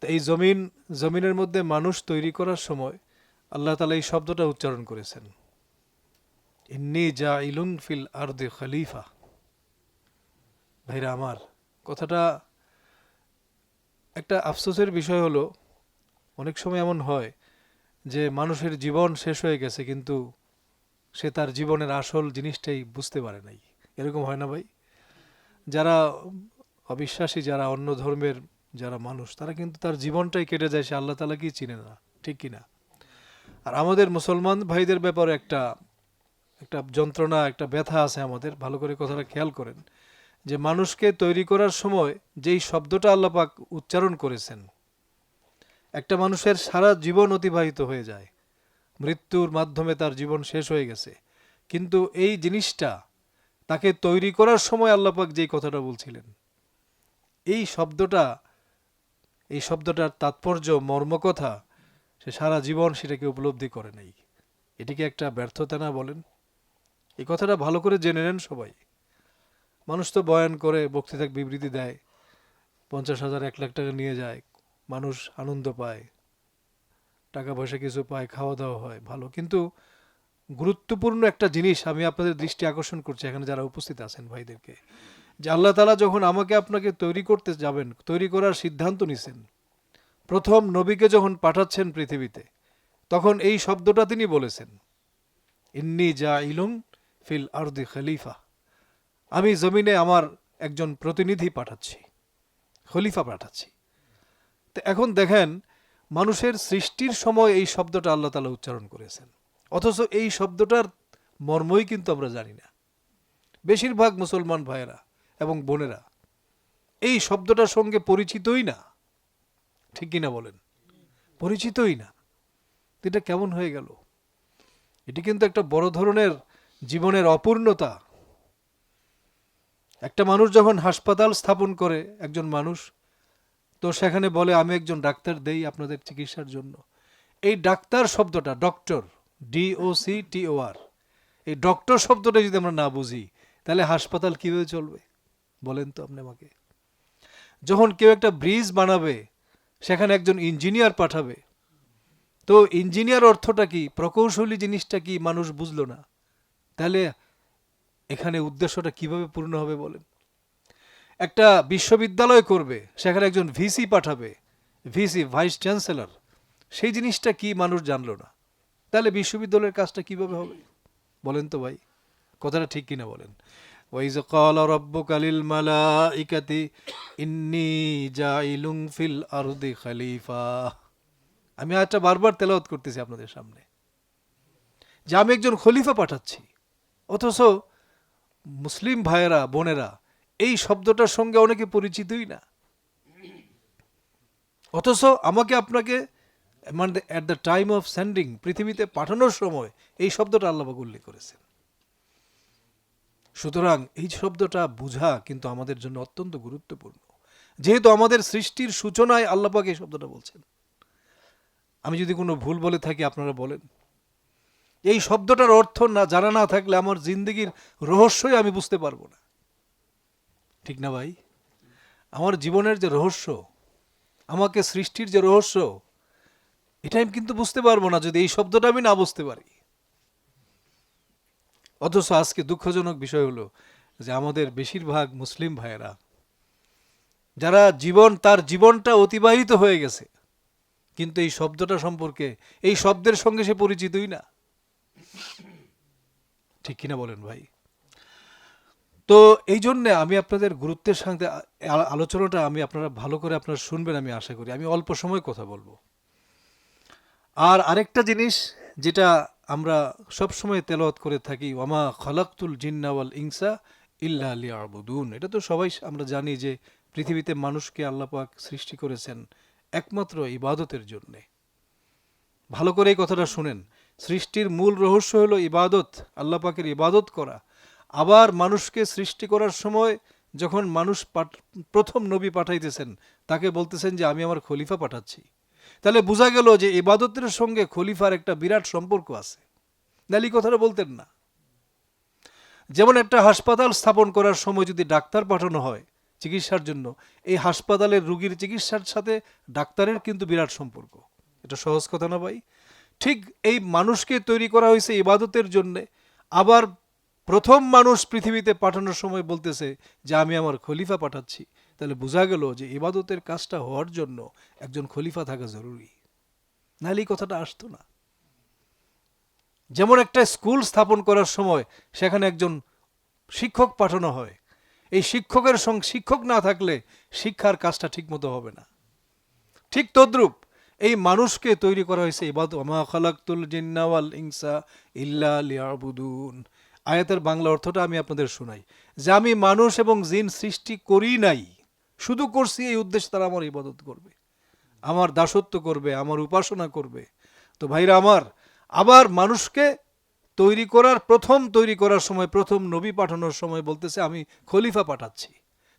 তো এই জমিন, জমিনের মধ্যে মানুষ তৈরি করার সময় আল্লাহ তালা এই শব্দটা উচ্চারণ করেছেন। ইন্নি যা ইলুন ফিল আরদে খলিফা। ভাইরা আমার, কথাটা একটা আফসোসের বিষয় হলো, অনেক সময় এমন হয় যে মানুষের জীবন শেষ হয়ে গেছে কিন্তু সে তার জীবনের আসল জিনিসটাই বুঝতে পারে নাই। এরকম হয় না ভাই? যারা অবিশ্বাসী, যারা অন্য ধর্মের যারা মানুষ, তারা কিন্তু তার জীবনটাই কেটে যায়, সে আল্লাহ তালাকেই চিনে না, ঠিক কিনা? আর আমাদের মুসলমান ভাইদের ব্যাপারে একটা একটা যন্ত্রণা, একটা ব্যথা আছে আমাদের, ভালো করে কথাটা খেয়াল করেন। যে মানুষকে তৈরি করার সময় যেই শব্দটা আল্লাপাক উচ্চারণ করেছেন, একটা মানুষের সারা জীবন অতিবাহিত হয়ে যায়। মৃত্যুর মাধ্যমে তার জীবন শেষ হয়ে গেছে। কিন্তু এই জিনিসটা, তাকে তৈরি করার সময় আল্লাপাক যেই কথাটা বলছিলেন, এই শব্দটা এই শব্দটার তাৎপর্য মর্মকথা, সে সারা জীবন সেটাকে উপলব্ধি করে নাই। এটিকে একটা ব্যর্থতা না বলেন। এই কথাটা ভালো করে জেনে নেন সবাই। মানুষ তো বয়ান করে, বক্তৃতাক বিবৃতি দেয়, পঞ্চাশ হাজার, এক লাখ টাকা নিয়ে যায়, মানুষ আনন্দ পায় টাকা পয়সা কিছু পায় খাওয়া দাওয়া হয়, ভালো। কিন্তু গুরুত্বপূর্ণ একটা জিনিস আমি আপনাদের দৃষ্টি আকর্ষণ করছি, এখানে যারা উপস্থিত আছেন ভাইদেরকে। যে আল্লাহ তালা যখন আমাকে আপনাকে তৈরি করতে যাবেন, তৈরি করার সিদ্ধান্ত নিছেন, প্রথম নবীকে যখন পাঠাচ্ছেন পৃথিবীতে, তখন এই শব্দটা তিনি বলেছেন, ইন্নি যা ইলুম ফিল আরদি খলিফা। আমি জমিনে আমার একজন প্রতিনিধি পাঠাচ্ছি, খলিফা পাঠাচ্ছি। তো এখন দেখেন, মানুষের সৃষ্টির সময় এই শব্দটা আল্লাহ তালা উচ্চারণ করেছেন। অথচ এই শব্দটার মর্মই কিন্তু আমরা জানি না। বেশিরভাগ মুসলমান ভাইয়েরা এবং বোনেরা, এই শব্দটার সঙ্গে পরিচিতই না। ঠিক কিনা বলেন? পরিচিতই না। এটা কেমন হয়ে গেল? এটি কিন্তু একটা বড় ধরনের জীবনের অপূর্ণতা। একটা মানুষ যখন হাসপাতাল স্থাপন করে একজন মানুষ, তো সেখানে বলে, আমি একজন ডাক্তার দেই আপনাদের চিকিৎসার জন্য। এই ডাক্তার শব্দটা, doctor D O C T O R এই ডক্টর শব্দটা যদি আমরা না বুঝি, তাহলে হাসপাতাল কীভাবে চলবে? বলেন তো আপনি আমাকে। যখন কেউ একটা ব্রিজ বানাবে, সেখানে একজন ইঞ্জিনিয়ার পাঠাবে, তো ইঞ্জিনিয়ার অর্থটা কি? প্রকৌশলী জিনিসটা কি মানুষ বুঝলো না? তাহলে এখানে উদ্দেশ্যটা কীভাবে পূর্ণ হবে বলেন? একটা বিশ্ববিদ্যালয় করবে, সেখানে একজন ভিসি পাঠাবে, ভিসি, ভাইস চ্যান্সেলর, সেই জিনিসটা কি মানুষ জানলো না? তাহলে বিশ্ববিদ্যালয়ের কাজটা কীভাবে হবে? বলেন তো ভাই, কথাটা ঠিক কিনা বলেন? ওয়াইজ قال ربك للملائكة إني جاعل في الأرض খলিফা আমি আজটা বারবার তেলাওয়াত করতেছি আপনাদের সামনে যে আমি একজন খলিফা পাঠাচ্ছি অথচ মুসলিম ভাইয়েরা বোনেরা এই শব্দটার সঙ্গে অনেকে পরিচিতই না অথচ আমাকে আপনাকে মানে at the time of sending পৃথিবীতে পাঠানোর সময় এই শব্দটা আল্লাহবাক উল্লেখ করেছেন সুতরাং এই শব্দটা বুঝা কিন্তু আমাদের জন্য অত্যন্ত গুরুত্বপূর্ণ। যেহেতু আমাদের সৃষ্টির সূচনায় আল্লাপাক এই শব্দটা বলছেন। আমি যদি কোনো ভুল বলে থাকি, আপনারা বলেন। এই শব্দটার অর্থ না, জানা না থাকলে আমার জিন্দগির রহস্যই আমি বুঝতে পারব না। ঠিক না ভাই? আমার জীবনের যে রহস্য, আমাকে সৃষ্টির যে রহস্য এটা আমি কিন্তু বুঝতে পারব না যদি এই শব্দটা আমি না বুঝতে পারি। অথচ আজকে দুঃখজনক বিষয় হলো যে আমাদের বেশিরভাগ মুসলিম ভাইয়েরা, যারা জীবন, তার জীবনটা অতিবাহিত হয়ে গেছে, কিন্তু এই শব্দটা সম্পর্কে, এই শব্দের সঙ্গে সে পরিচিতই না। ঠিক কিনা বলেন ভাই? তো এই জন্যে আমি আপনাদের গুরুত্বের সঙ্গে আলোচনাটা আমি আপনারা ভালো করে আপনারা শুনবেন আমি আশা করি। আমি অল্প সময় কথা বলব। আর আরেকটা জিনিস যেটা আমরা সব সময় তেলাওয়াত করে থাকি, ওয়ামা খলাকতুল জিন্নাওয়াল ইনসা ইল্লা লিয়াবুদুন। এটা তো সবাই আমরা জানি যে পৃথিবীতে মানুষকে আল্লাপাক সৃষ্টি করেছেন একমাত্র ইবাদতের জন্যে। ভালো করে এই কথাটা শুনেন। সৃষ্টির মূল রহস্য হলো ইবাদত আল্লাপাকের ইবাদত করা। আবার মানুষকে সৃষ্টি করার সময় যখন মানুষ প্রথম নবী পাঠাইতেছেন, তাকে বলতেছেন যে, আমি আমার খলিফা পাঠাচ্ছি। তাহলে বোঝা গেল যে ইবাদতের সঙ্গে খলিফার একটা বিরাট সম্পর্ক আছে। এই কথাটা বলতেন না। যেমন একটা হাসপাতাল স্থাপন করার সময় যদি ডাক্তার পাঠানো হয় চিকিৎসার জন্য, এই হাসপাতালের রুগীর চিকিৎসার সাথে ডাক্তারের কিন্তু বিরাট সম্পর্ক। এটা সহজ কথা না ভাই? ঠিক এই মানুষকে তৈরি করা হয়েছে ইবাদতের জন্যে। আবার প্রথম মানুষ পৃথিবীতে পাঠানোর সময় বলতেছে যে, আমি আমার খলিফা পাঠাচ্ছি। তাহলে বোঝা গেল যে ইবাদতের কাজটা হওয়ার জন্য একজন খলিফা থাকা জরুরি। নাহলে কথাটা আসতো না। যেমন একটা স্কুল স্থাপন করার সময় সেখানে একজন শিক্ষক পাঠানো হয়। এই শিক্ষকের সঙ্গে, শিক্ষক না থাকলে শিক্ষার কাজটা ঠিকমতো হবে না। ঠিক তদ্রূপ এই মানুষকে তৈরি করা হয়েছে ইবাদ আমা খালাক্তুল জিন্নাওয়াল ইনসা ইল্লা লিয়াবুদুন। আয়াতের বাংলা অর্থটা আমি আপনাদের শোনাই। যে আমি মানুষ এবং জিন সৃষ্টি করি নাই শুধু করছি, এই উদ্দেশ্যে তারা আমার ইবাদত করবে, আমার দাসত্ব করবে, আমার উপাসনা করবে। তো ভাইরা আমার, আবার মানুষকে তৈরি করার, প্রথম তৈরি করার সময়, প্রথম নবী পাঠানোর সময় বলতেছে, আমি খলিফা পাঠাচ্ছি।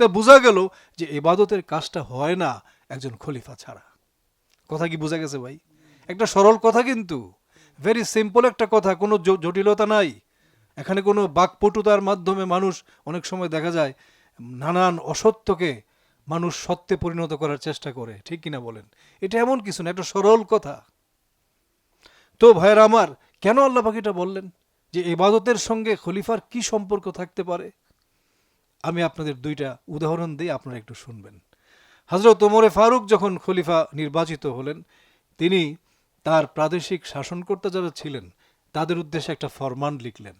তা বোঝা গেল যে ইবাদতের কাজটা হয় না একজন খলিফা ছাড়া। কথা কি বোঝা গেছে ভাই? একটা সরল কথা কিন্তু। ভেরি সিম্পল একটা কথা, কোনো জটিলতা নাই। এখানে কোনো বাকপটুতার মাধ্যমে মানুষ অনেক সময় দেখা যায়, নানান অসত্যকে মানুষ সত্যে পরিণত করার চেষ্টা করে, ঠিক কিনা বলেন? এটা এমন কিছু না, একটা সরল কথা। তো ভাইয়ের আমার, কেন আল্লাহ পাখিটা বললেন? যে ইবাদতের সঙ্গে খলিফার কি সম্পর্ক থাকতে পারে? আমি আপনাদের দুইটা উদাহরণ দিই আপনারা একটু শুনবেন। হজরত ওমরে ফারুক যখন খলিফা নির্বাচিত হলেন, তিনি তার প্রাদেশিক শাসনকর্তা যারা ছিলেন, তাদের উদ্দেশ্যে একটা ফরমান লিখলেন।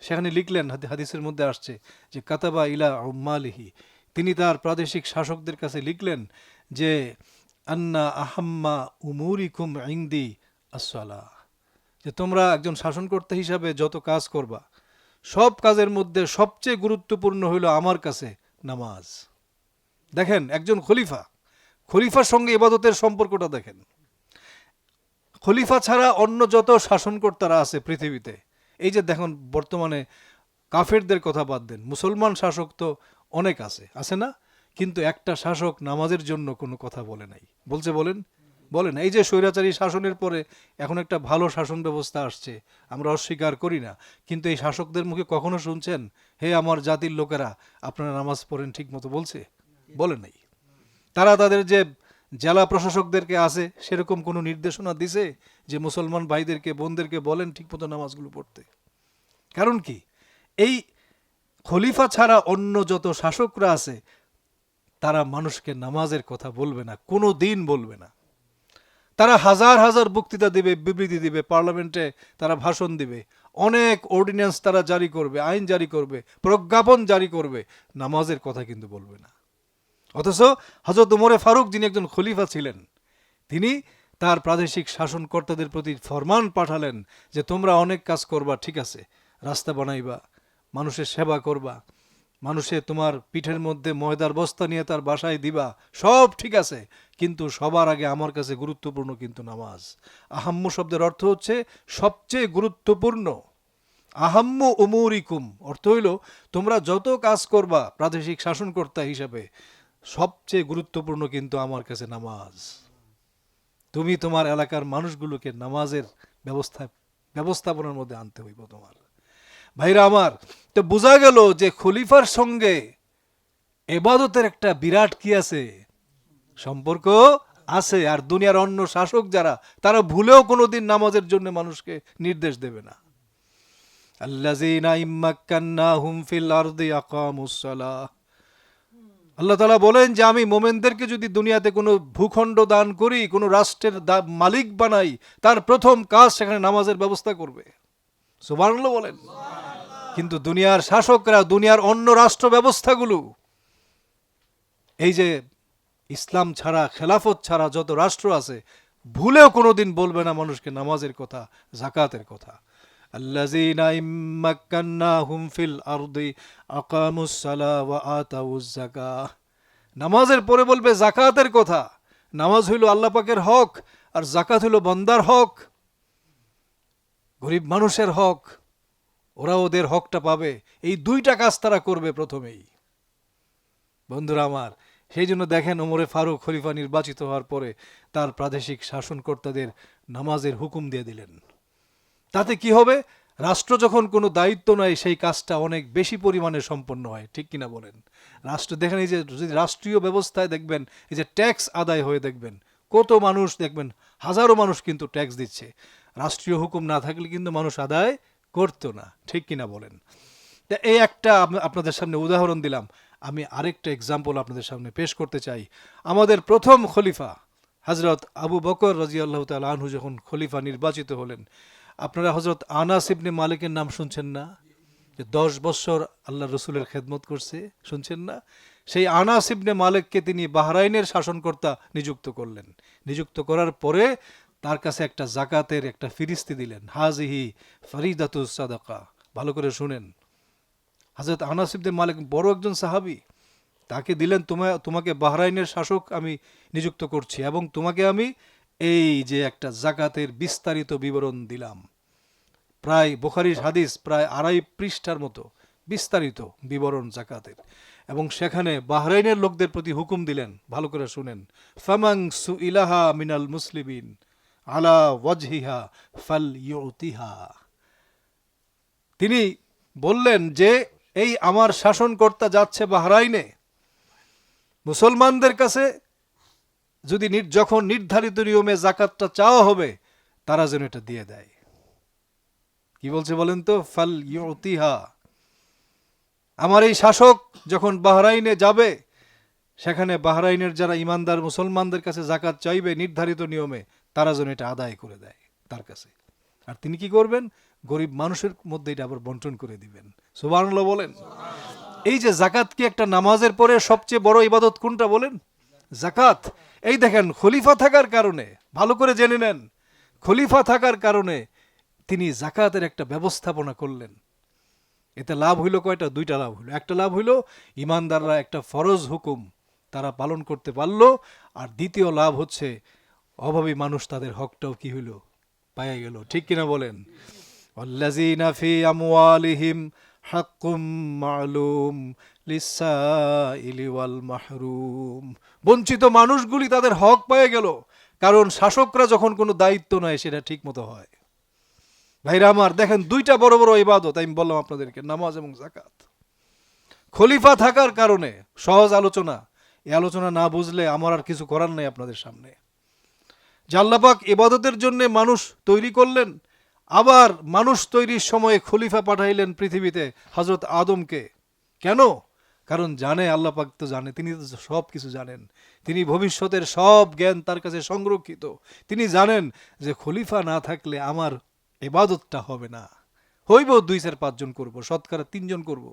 সেখানে লিখলেন হাদিসের মধ্যে আসছে যে, কাতাবা ইলা উম্মালিহি। তিনি তার প্রাদেশিক শাসকদের কাছে লিখলেন যে, আন্না আহাম্মা উমুরিকুম ইংদি আসসালা যে তোমরা একজন শাসনকর্তা হিসাবে যত কাজ করবা, সব কাজের মধ্যে সবচেয়ে গুরুত্বপূর্ণ হইল আমার কাছে নামাজ। দেখেন, একজন খলিফা, খলিফার সঙ্গে ইবাদতের সম্পর্কটা দেখেন। খলিফা ছাড়া অন্য যত শাসনকর্তারা আছে পৃথিবীতে, এই যে দেখুন, বর্তমানে কাফেরদের কথা বাদ দেন, মুসলমান শাসক তো অনেক আছে আছে না? কিন্তু একটা শাসক নামাজের জন্য কোনো কথা বলে নাই। বলছে, বলেন? বলেন এই যে স্বৈরাচারী শাসনের পরে এখন একটা ভালো শাসন ব্যবস্থা আসছে, আমরা অস্বীকার করি না। কিন্তু এই শাসকদের মুখে কখনো শুনছেন? হে আমার জাতির লোকেরা, আপনারা নামাজ পড়েন ঠিক মতো বলছে? বলে নাই। তারা তাদের যে জেলা প্রশাসকদেরকে আছে, সেরকম কোনো নির্দেশনা দিছে যে মুসলমান ভাইদেরকে, বোনদেরকে বলেন ঠিকমতো নামাজগুলো পড়তে? কারণ কি? এই খলিফা ছাড়া অন্য যত শাসকরা আছে, তারা মানুষকে নামাজের কথা বলবে না, কোনো দিন বলবে না। তারা হাজার হাজার বক্তৃতা দিবে, বিবৃতি দিবে, পার্লামেন্টে তারা ভাষণ দিবে। অনেক অর্ডিন্যান্স তারা জারি করবে, আইন জারি করবে, প্রজ্ঞাপন জারি করবে, নামাজের কথা কিন্তু বলবে না। অথচ হজরত উমরে ফারুক যিনি একজন খলিফা ছিলেন, তিনি তার প্রাদেশিক শাসনকর্তাদের প্রতি ফরমান পাঠালেন যে, তোমরা অনেক কাজ করবা, ঠিক আছে, রাস্তা বানাইবা মানুষের সেবা করবা। মানুষে তোমার পিঠের মধ্যে ময়দার বস্তা নিয়ে তার বাসায় দিবা। সব ঠিক আছে, কিন্তু সবার আগে আমার কাছে গুরুত্বপূর্ণ কিন্তু নামাজ। আহাম্ম শব্দের অর্থ হচ্ছে সবচেয়ে গুরুত্বপূর্ণ। আহাম্ম উমুরিকুম অর্থ হইল তোমরা যত কাজ করবা প্রাদেশিক শাসনকর্তা হিসাবে, সবচেয়ে গুরুত্বপূর্ণ কিন্তু আমার কাছে নামাজ। তুমি তোমার এলাকার মানুষগুলোকে নামাজের ব্যবস্থা ব্যবস্থাপনার মধ্যে আনতে হইব তোমার। ভাইরা আমার, তো বোঝা গেল যে খলিফার সঙ্গে এবাদতের একটা বিরাট কি আছে? সম্পর্ক আছে, আর দুনিয়ার অন্য শাসক যারা, তারা ভুলেও কোনোদিন নামাজের জন্য মানুষকে নির্দেশ দেবে না। আল্লাহ তালা বলেন যে, আমি মোমেনদেরকে যদি দুনিয়াতে কোনো ভূখণ্ড দান করি, কোনো রাষ্ট্রের মালিক বানাই, তার প্রথম কাজ সেখানে নামাজের ব্যবস্থা করবে। সুবহানাল্লাহ বলেন। কিন্তু দুনিয়ার শাসকরা, দুনিয়ার অন্য রাষ্ট্র ব্যবস্থাগুলো এই যে ইসলাম ছাড়া, খেলাফত ছাড়া যত রাষ্ট্র আছে, ভুলেও কোনোদিন বলবে না মানুষকে নামাজের কথা জাকাতের কথা। নামাজের পরে বলবে জাকাতের কথা। নামাজ হইল আল্লাহ পাকের হক, আর জাকাত হইল বন্দার হক, গরিব মানুষের হক। ওরা ওদের হকটা পাবে। এই দুইটা কাজ তারা করবে প্রথমেই। বন্ধুরা আমার, সেই জন্য দেখেন ওমরে ফারুক খলিফা নির্বাচিত হওয়ার পরে তার প্রাদেশিক শাসনকর্তাদের নামাজের হুকুম দিয়ে দিলেন। তাতে কি হবে? রাষ্ট্র যখন কোনো দায়িত্ব নেয়, সেই কাজটা অনেক বেশি পরিমাণে সম্পন্ন হয়। ঠিক কিনা বলেন? রাষ্ট্র, দেখেন এই যে যদি রাষ্ট্রীয় ব্যবস্থায় দেখবেন, এই যে ট্যাক্স আদায় হয়ে দেখবেন, কত মানুষ দেখবেন, হাজারো মানুষ কিন্তু ট্যাক্স দিচ্ছে। রাষ্ট্রীয় হুকুম না থাকলে কিন্তু মানুষ আদায় করতো না, ঠিক কিনা বলেন? তা এই একটা আপনাদের সামনে উদাহরণ দিলাম। আমি আরেকটা এক্সাম্পল আপনাদের সামনে পেশ করতে চাই। আমাদের প্রথম খলিফা হজরত আবু বকর রাজি আল্লাহ আনহু যখন খলিফা নির্বাচিত হলেন, আপনারা হজরত আনাস ইবনে মালিকের নাম শুনছেন না? যে দশ বছর আল্লাহ রসুলের খেদমত করছে, শুনছেন না? সেই আনাস ইবনে মালিককে তিনি বাহরাইনের শাসনকর্তা নিযুক্ত করলেন। নিযুক্ত করার পরে তার কাছে একটা জাকাতের একটা ফিরিস্তি দিলেন। হাজিহি ফরিদাতু সাদাকা। ভালো করে শুনেন। হজরত আনাস ইবনে মালিক বড় একজন সাহাবি। তাকে দিলেন তোমায় তোমাকে বাহরাইনের শাসক আমি নিযুক্ত করছি এবং তোমাকে আমি এই যে একটা জাকাতের বিস্তারিত বিবরণ দিলাম। প্রায় বুখারির হাদিস প্রায় আড়াই পৃষ্ঠার মতো বিস্তারিত বিবরণ জাকাতের। এবং সেখানে বাহরাইনের লোকদের প্রতি হুকুম দিলেন। ভালো করে শুনেন। ফামাং সু ইলাহা মিনাল মুসলিমিন। আলা ওয়াজহিহা ফাল ইউতিহা তিনি বললেন যে, এই আমার শাসনকর্তা যাচ্ছে বাহরাইনে। মুসলমানদের কাছে যদি যখন নির্ধারিত নিয়মে জাকাতটা চাওয়া হবে, তারা যেন এটা দিয়ে দেয়। কি বলছে বলেন তো? ফাল ইউতিহা আমার এই শাসক যখন বাহরাইনে যাবে, সেখানে বাহরাইনের যারা ইমানদার মুসলমানদের কাছে জাকাত চাইবে নির্ধারিত নিয়মে তারা যেন এটা আদায় করে দেয় তার কাছে। আর তিনি কি করবেন? গরিব মানুষের মধ্যে এটা আবার বন্টন করে দিবেন। সুবহানাল্লাহ বলেন। এই যে জাকাত কি একটা নামাজের পরে সবচেয়ে বড় ইবাদত কোনটা বলেন? জাকাত এই দেখেন, খলিফা থাকার কারণে, ভালো করে জেনে নেন, খলিফা থাকার কারণে তিনি জাকাতের একটা ব্যবস্থাপনা করলেন। এতে লাভ হইল কয়টা? দুইটা লাভ হইল। একটা লাভ হইল, ইমানদাররা একটা ফরজ হুকুম তারা পালন করতে পারল, আর দ্বিতীয় লাভ হচ্ছে অভাবী মানুষ তাদের হকটাও কি হইল? পাইয়া গেল। ঠিক কিনা বলেন? ফি আমওয়ালিহিম হাক্কুম মালুম লিসাইলি ওয়াল মাহরুম। বঞ্চিত মানুষগুলি তাদের হক পাইয়া গেল, কারণ শাসকরা যখন কোনো দায়িত্ব নেয়, সেটা ঠিক মতো হয়। ভাইরা আমার, দেখেন দুইটা বড় বড় ইবাদত, আমি বললাম আপনাদেরকে, নামাজ এবং জাকাত খলিফা থাকার কারণে সহজ আলোচনা। এই আলোচনা না বুঝলে আমার আর কিছু করার নেই আপনাদের সামনে। জাল্লাপাক এবাদতের জন্য মানুষ তৈরি করলেন, আবার মানুষ তৈরির সময়ে খলিফা পাঠাইলেন পৃথিবীতে হজরত আদমকে। কেন? কারণ জানে, আল্লাপাক তো জানে, তিনি তো সব কিছু জানেন। তিনি ভবিষ্যতের সব জ্ঞান তার কাছে সংরক্ষিত। তিনি জানেন যে খলিফা না থাকলে আমার এবাদতটা হবে না। হইব দুই চার পাঁচজন করব, শতকরা তিনজন করব।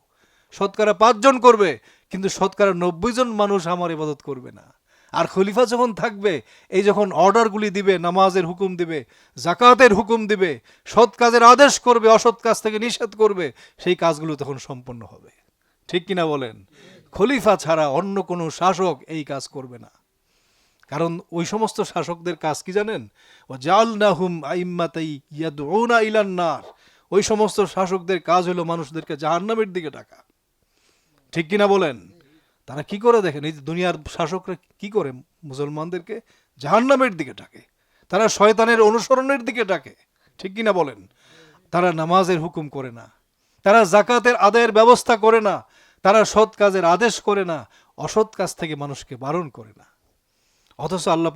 শতকরা পাঁচজন করবে, কিন্তু শতকরা নব্বই জন মানুষ আমার ইবাদত করবে না। আর খলিফা যখন থাকবে, এই যখন অর্ডারগুলি দিবে, নামাজের হুকুম দিবে জাকাতের হুকুম দিবে, সৎ কাজের আদেশ করবে, অসৎ কাজ থেকে নিষেধ করবে, সেই কাজগুলো তখন সম্পন্ন হবে। ঠিক কিনা বলেন? খলিফা ছাড়া অন্য কোনো শাসক এই কাজ করবে না। কারণ ওই সমস্ত শাসকদের কাজ কি জানেন? ও জাল নাহুম আইম্মাতাই ইয়াদউনা ইলান নার। ওই সমস্ত শাসকদের কাজ হলো মানুষদেরকে জাহান্নামের দিকে ডাকা। ঠিক কিনা বলেন? তারা কি করে দেখেন এই দুনিয়ার শাসকরা কি করে মুসলমানদেরকে জাহান্নামের দিকে ডাকে? তারা শয়তানের অনুসরণের দিকে ডাকে। ঠিক কিনা বলেন? তারা নামাজের হুকুম করে না। তারা জাকাতের আদায়ের ব্যবস্থা করে না। তারা সৎ কাজের আদেশ করে না। অসৎ কাজ থেকে মানুষকে বারণ করে না। অথচ আল্লাহ